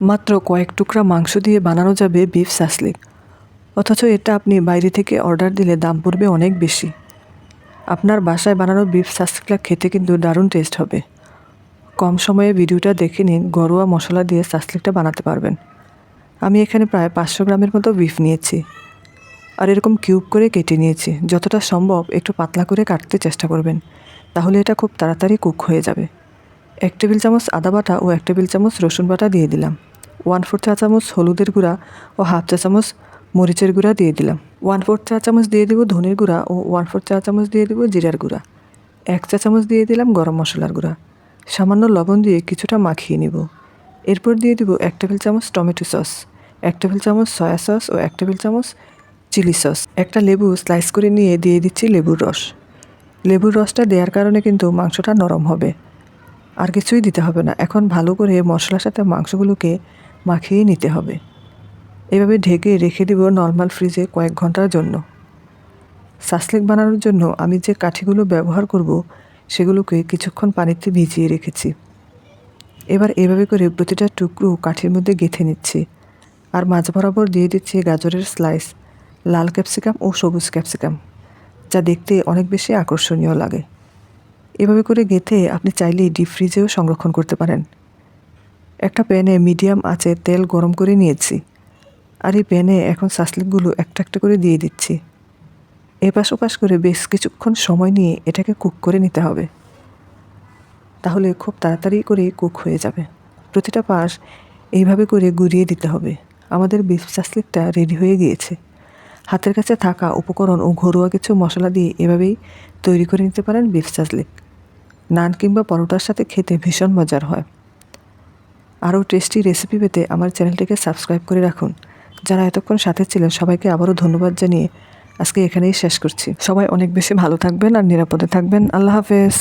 মাত্র কয়েক টুকরা মাংস দিয়ে বানানো যাবে বিফ সাসলিক অথচ এটা আপনি বাইরে থেকে অর্ডার দিলে দাম পড়বে অনেক বেশি। আপনার বাসায় বানানো বিফ সাসলিকটা খেতে কিন্তু দারুণ টেস্ট হবে। কম সময়ে ভিডিওটা দেখে নিন, ঘরোয়া মশলা দিয়ে সাসলিকটা বানাতে পারবেন। আমি এখানে প্রায় পাঁচশো গ্রামের মতো বিফ নিয়েছি। আর এরকম কিউব করে কেটে নিয়েছি, যতটা সম্ভব একটু পাতলা করে কাটতে চেষ্টা করবেন, তাহলে এটা খুব তাড়াতাড়ি কুক হয়ে যাবে। এক টেবিল চামচ আদা বাটা ও এক টেবিল চামচ রসুন বাটা দিয়ে দিলাম। ওয়ান ফোর চা চামচ হলুদের গুঁড়া ও হাফ চা চামচ মরিচের গুঁড়া দিয়ে দিলাম। ওয়ান ফোর চা চামচ দিয়ে দেবো ধনের গুঁড়া ও ওয়ান ফোর চা চামচ দিয়ে দেবো জিরার গুঁড়া। এক চা চামচ দিয়ে দিলাম গরম মশলার গুঁড়া। সামান্য লবণ দিয়ে কিছুটা মাখিয়ে নিব। এরপর দিয়ে দিব এক টেবিল চামচ টমেটো সস, এক টেবিল চামচ সয়া সস ও এক টেবিল চামচ চিলি সস। একটা লেবু স্লাইস করে নিয়ে দিয়ে দিচ্ছি লেবুর রস। লেবুর রসটা দেওয়ার কারণে কিন্তু মাংসটা নরম হবে। আর কিছুই দিতে হবে না। এখন ভালো করে মশলার সাথে মাংসগুলোকে মাখিয়ে নিতে হবে। এভাবে ঢেকে রেখে দেব নর্মাল ফ্রিজে কয়েক ঘণ্টার জন্য। সাসলেক বানানোর জন্য আমি যে কাঠিগুলো ব্যবহার করব, সেগুলোকে কিছুক্ষণ পানিতে ভিজিয়ে রেখেছি। এবার এভাবে করে প্রতিটা টুকরো কাঠির মধ্যে গেঁথে নিচ্ছি। আর মাঝ বরাবর দিয়ে দিচ্ছি গাজরের স্লাইস লাল ক্যাপসিকাম ও সবুজ ক্যাপসিকাম যা দেখতে অনেক বেশি আকর্ষণীয় লাগে। এভাবে করে গেঁথে আপনি চাইলেই ডিপ ফ্রিজেও সংরক্ষণ করতে পারেন। একটা প্যানে মিডিয়াম আঁচে তেল গরম করে নিয়েছি আর এই প্যানে এখন সাসলিকগুলো একটা একটা করে দিয়ে দিচ্ছি। এপাশ ওপাশ করে বেশ কিছুক্ষণ সময় নিয়ে এটাকে কুক করে নিতে হবে। তাহলে খুব তাড়াতাড়ি করে কুক হয়ে যাবে। প্রতিটা পাশ এইভাবে করে গুড়িয়ে দিতে হবে। আমাদের বিফ সাসলিকটা রেডি হয়ে গিয়েছে। হাতের কাছে থাকা উপকরণ ও ঘরোয়া কিছু মশলা দিয়ে এভাবেই তৈরি করে নিতে পারেন বিফ সাসলিক নান কিংবা পরোটার সাথে খেতে ভীষণ মজার হয়। আরও টেস্টি রেসিপি পেতে আমার চ্যানেলটিকে সাবস্ক্রাইব করে রাখুন। যারা এতক্ষণ সাথে ছিলেন, সবাইকে আবারও ধন্যবাদ জানিয়ে আজকে এখানেই শেষ করছি। সবাই অনেক বেশি ভালো থাকবেন আর নিরাপদে থাকবেন। আল্লাহ হাফেজ।